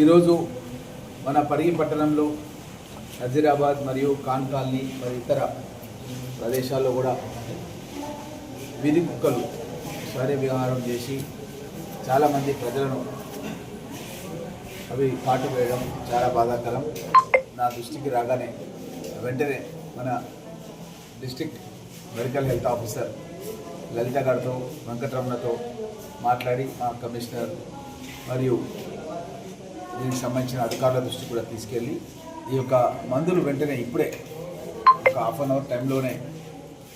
ఈరోజు మన పరిగి పట్టణంలో నజీరాబాద్ మరియు ఖాన్ కాలనీ మరియు ఇతర ప్రదేశాల్లో కూడా వీధి కుక్కలు శౌర్య విహారం చేసి చాలామంది ప్రజలను అవి కాటు వేయడం చాలా బాధాకరం. నా దృష్టికి రాగానే వెంటనే మన district medical health officer Lalitha గారితో వెంకటరమణతో మాట్లాడి మా కమిషనర్ మరియు దీనికి సంబంధించిన అధికారుల దృష్టి కూడా తీసుకెళ్ళి ఈ యొక్క మందులు వెంటనే ఇప్పుడే ఒక హాఫ్ అన్ అవర్ టైంలోనే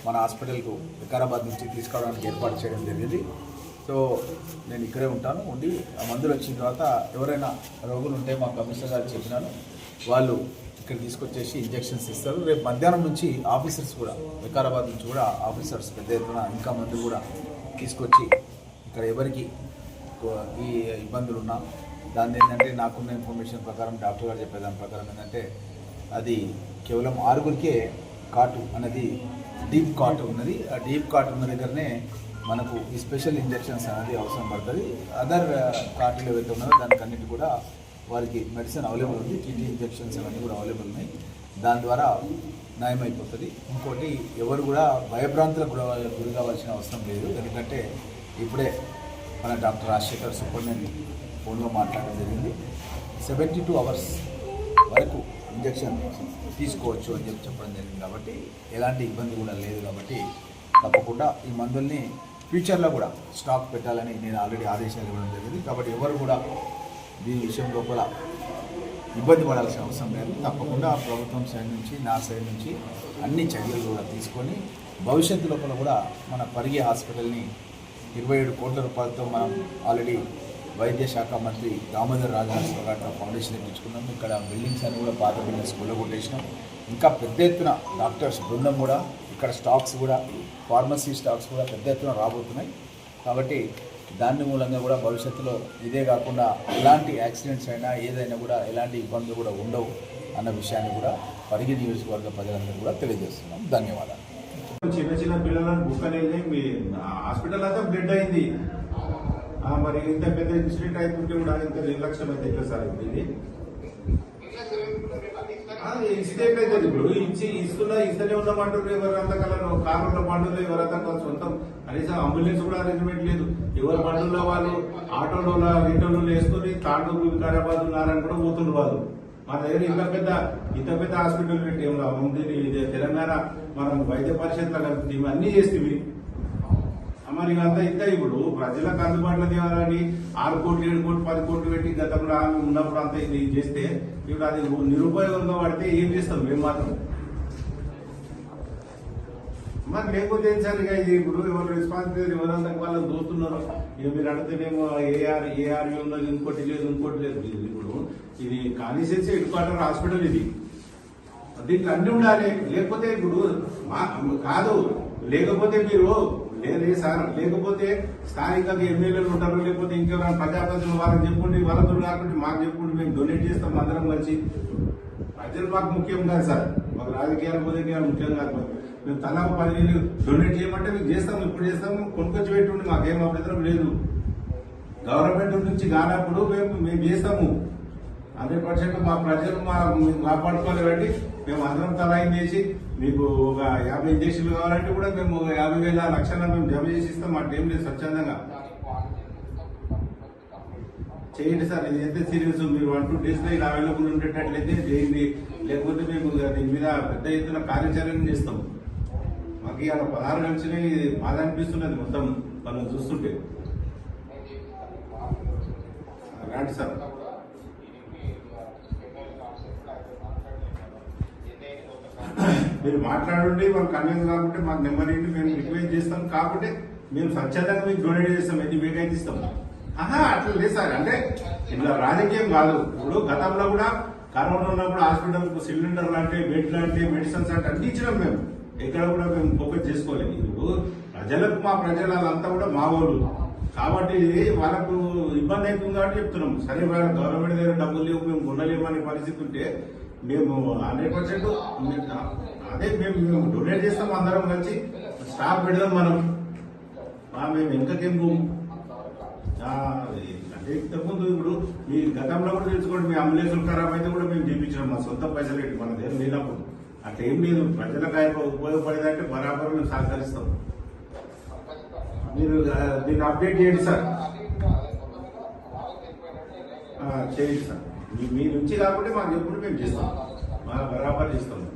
మన హాస్పిటల్కు వికారాబాద్ నుంచి తీసుకోవడానికి ఏర్పాటు చేయడం జరిగింది. సో నేను ఇక్కడే ఉంటాను. ఉండి ఆ మందులు వచ్చిన తర్వాత ఎవరైనా రోగులు ఉంటే మా కమిషనర్ గారు చెప్పినాను వాళ్ళు ఇక్కడ తీసుకొచ్చేసి ఇంజెక్షన్స్ ఇస్తారు. రేపు మధ్యాహ్నం నుంచి ఆఫీసర్స్ కూడా వికారాబాద్ నుంచి కూడా ఆఫీసర్స్ పెద్ద ఎత్తున ఇంకా మందులు కూడా తీసుకొచ్చి ఇక్కడ ఎవరికి ఈ ఇబ్బందులు ఉన్నా దాని ఏంటంటే నాకున్న ఇన్ఫర్మేషన్ ప్రకారం డాక్టర్ గారు చెప్పేదాని ప్రకారం ఏంటంటే అది కేవలం ఆరుగురికే కాటు అనేది డీప్ కాట్ ఉన్నది. ఆ డీప్ కాట్ ఉన్న దగ్గరనే మనకు ఈ స్పెషల్ ఇంజెక్షన్స్ అనేది అవసరం పడుతుంది. అదర్ కార్డులు ఏవైతే ఉన్నాయో దానికన్నిటి కూడా వారికి మెడిసిన్ అవైలబుల్ ఉంది. టీటీ ఇంజెక్షన్స్ అవన్నీ కూడా అవైలబుల్ ఉన్నాయి. దాని ద్వారా నయమైపోతుంది. ఇంకోటి ఎవరు కూడా భయభ్రాంతులకు కూడా గురి కావాల్సిన అవసరం లేదు. ఎందుకంటే ఇప్పుడే మన డాక్టర్ రాజశేఖర్ సూపర్నెంట్ ఫోన్లో మాట్లాడడం జరిగింది. సెవెంటీ టూ అవర్స్ వరకు ఇంజెక్షన్ తీసుకోవచ్చు అని చెప్పి చెప్పడం జరిగింది కాబట్టి ఎలాంటి ఇబ్బంది కూడా లేదు కాబట్టి తప్పకుండా ఈ మందుల్ని ఫ్యూచర్లో కూడా స్టాక్ పెట్టాలని నేను ఆల్రెడీ ఆదేశాలు ఇవ్వడం జరిగింది. కాబట్టి ఎవరు కూడా దీని విషయం లోపల ఇబ్బంది పడాల్సిన అవసరం లేదు. తప్పకుండా ప్రభుత్వం సైడ్ నుంచి నా సైడ్ నుంచి అన్ని చర్యలు కూడా తీసుకొని భవిష్యత్తు లోపల కూడా మన పరిగి హాస్పిటల్ని ఇరవై ఏడు కోట్ల రూపాయలతో మనం ఆల్రెడీ వైద్య శాఖ మంత్రి దామోదర్ రాజనరసింహ ఫౌండేషన్ ఎక్కించుకున్నాం ఇక్కడ బిల్డింగ్స్ అన్ని కూడా పాత బిల్డింగ్స్ కొట్టేసినాం. ఇంకా పెద్ద ఎత్తున డాక్టర్స్ బృందం కూడా ఇక్కడ స్టాక్స్ కూడా ఫార్మసీ స్టాక్స్ కూడా పెద్ద ఎత్తున రాబోతున్నాయి. కాబట్టి దాని మూలంగా కూడా భవిష్యత్తులో ఇదే కాకుండా ఎలాంటి యాక్సిడెంట్స్ అయినా ఏదైనా కూడా ఎలాంటి ఇబ్బందులు కూడా ఉండవు అన్న విషయాన్ని కూడా పరిగి నియోజకవర్గ ప్రజలందరూ కూడా తెలియజేస్తున్నాం. ధన్యవాదాలు. చిన్న చిన్న పిల్లలను బుక్కనేది మీ హాస్పిటల్ అంతా బ్లడ్ అయింది. మరి ఇంత పెద్ద ఇన్సిడెంట్ అవుతుంటే కూడా ఇంత నిర్లక్ష్యం అయితే ఎట్లా సార్ ఇది? ఇన్సిడెంట్ అయితే ఇప్పుడు. ఇచ్చి ఇస్తున్నా ఇస్తూనే ఉన్నామంటారు ఎవరంతా కలరు కారులో పండుగలు ఎవరంతా కొంత సొంతం. కనీసం అంబులెన్స్ కూడా అరేంజ్మెంట్ లేదు. ఎవరి పండుగలో వాళ్ళు ఆటోలో రిటోలో వేసుకొని తాండూరు వికారాబాద్ ఉన్నారని కూడా పోతుండ్రు వాళ్ళు. మన దగ్గర ఇంత పెద్ద ఇంత పెద్ద హాస్పిటల్ పెట్టి ఏం తెలంగాణ మనం వైద్య పరిషత్ ఇవన్నీ చేస్తుంది మరి ఇదంతా ఇంకా ఇప్పుడు ప్రజలకు అందుబాటులో తేవాలని ఆరు కోట్లు ఏడు కోట్లు పది కోట్లు పెట్టి గతంలో ఆమె ఉన్నప్పుడు అంతా ఇది చేస్తే ఇప్పుడు అది నిరుపయోగంగా పడితే ఏం చేస్తాం మేము మాత్రం? మరి లేకపోతే ఏం సార్ ఇది ఇప్పుడు ఎవరు రెస్పాన్సిబిలిటీ ఎవరంతా వాళ్ళని దోస్తున్నారు. ఇక మీరు అడిగితేనేమో ఏఆర్ ఏఆర్యూ ఉన్నది ఇంకోటి లేదు ఇంకోటి లేదు. ఇప్పుడు ఇది కానిసెన్సీ హెడ్ క్వార్టర్ హాస్పిటల్ ఇది. దీంట్లో అన్ని ఉండాలి. లేకపోతే ఇప్పుడు మా కాదు. లేకపోతే మీరు లేదే సార్. లేకపోతే స్థానికంగా ఎమ్మెల్యేలు ఉంటారు లేకపోతే ఇంకెవరైనా ప్రజాప్రతినిధులు వాళ్ళకి చెప్పుకుంటే వాళ్ళతో కాకుండా మాకు చెప్పుకుంటే మేము డొనేట్ చేస్తాం అందరం కలిసి. ప్రజలు మాకు ముఖ్యం కాదు సార్. మాకు రాజకీయాలు పోతే ముఖ్యం కాదు మేము తలా పది వేలు డొనేట్ చేయమంటే మేము చేస్తాం ఇప్పుడు చేస్తాము కొనుక్కొచ్చి పెట్టుండి మాకేం అభ్యంతరం లేదు. గవర్నమెంట్ నుంచి కానప్పుడు మేము మేము చేస్తాము. హండ్రెడ్ పర్సెంట్ మా ప్రజలు మా మేము కాపాడుకోలేవండి మేము అందరం తలాయిం చేసి మీకు ఒక యాభై ఇంజక్షన్లు కావాలంటే కూడా మేము యాభై వేల లక్షల మేము జమ చేసి ఇస్తాం. మా టైం లేదు స్వచ్ఛందంగా. చేయండి సార్ ఇది ఎంత సీరియస్ మీరు వన్ టూ డేస్లో ఇలా అవైలబుల్ ఉండేటట్లయితే చేయండి. లేకపోతే మేము దీని మీద పెద్ద ఎత్తున కార్యాచరణ చేస్తాం. మాకు ఇవాళ పదహారు గంటలే ఇది బాధ అనిపిస్తున్నది మొత్తం మనం చూస్తుంటే. రాండి సార్. మీరు మాట్లాడండి మాకు కన్విన్స్ కాకుంటే మాకు నెంబర్ ఏంటి మేము రిక్వెస్ట్ చేస్తాం. కాబట్టి మేము స్వచ్ఛందంగా మీకు డొనేట్ చేస్తాం. ఎన్ని మీకైతే ఇస్తాం. ఆహా అట్లా లేదు సార్. అంటే ఇట్లా రాజకీయం కాదు. ఇప్పుడు గతంలో కూడా కరోనా ఉన్నప్పుడు హాస్పిటల్ సిలిండర్ లాంటి బెడ్ లాంటి మెడిసిన్స్ అంటే అన్ని ఇచ్చినాం మేము. ఎక్కడ కూడా మేము ఫోకస్ చేసుకోలేదు. ఇప్పుడు ప్రజలకు మా ప్రజలంతా కూడా మా వాళ్ళు. కాబట్టి వాళ్ళకు ఇబ్బంది అవుతుంది కాబట్టి చెప్తున్నాం. సరే వాళ్ళ గవర్నమెంట్ దగ్గర డబ్బులు లేవు మేము ఉండలేము అనే పరిస్థితి ఉంటే మేము హండ్రెడ్ పర్సెంట్ అదే మేము మేము డొనేట్ చేస్తాం అందరం కలిసి. స్టాఫ్ పెడదాం మనం. మేము వెనకకేం పోము అంటే ఇంతకుముందు ఇప్పుడు మీ గతంలో కూడా తెలుసుకోండి మీ అంబులెన్సులు ఖరాబ్ అయితే కూడా మేము చేయించినాం మా సొంత పైసలు పెట్టి మన దగ్గర లేనప్పుడు. అట్లా ఏం లేదు ప్రజలకు ఆయన ఉపయోగపడేదంటే బరాబర్ మేము సహకరిస్తాం. మీరు దీన్ని అప్డేట్ చేయండి సార్. చేయండి సార్. మీ- నుంచి కాకుండా మాకు చెప్పుడు మేము చేస్తాం. మా బరాబర్ చేస్తాం.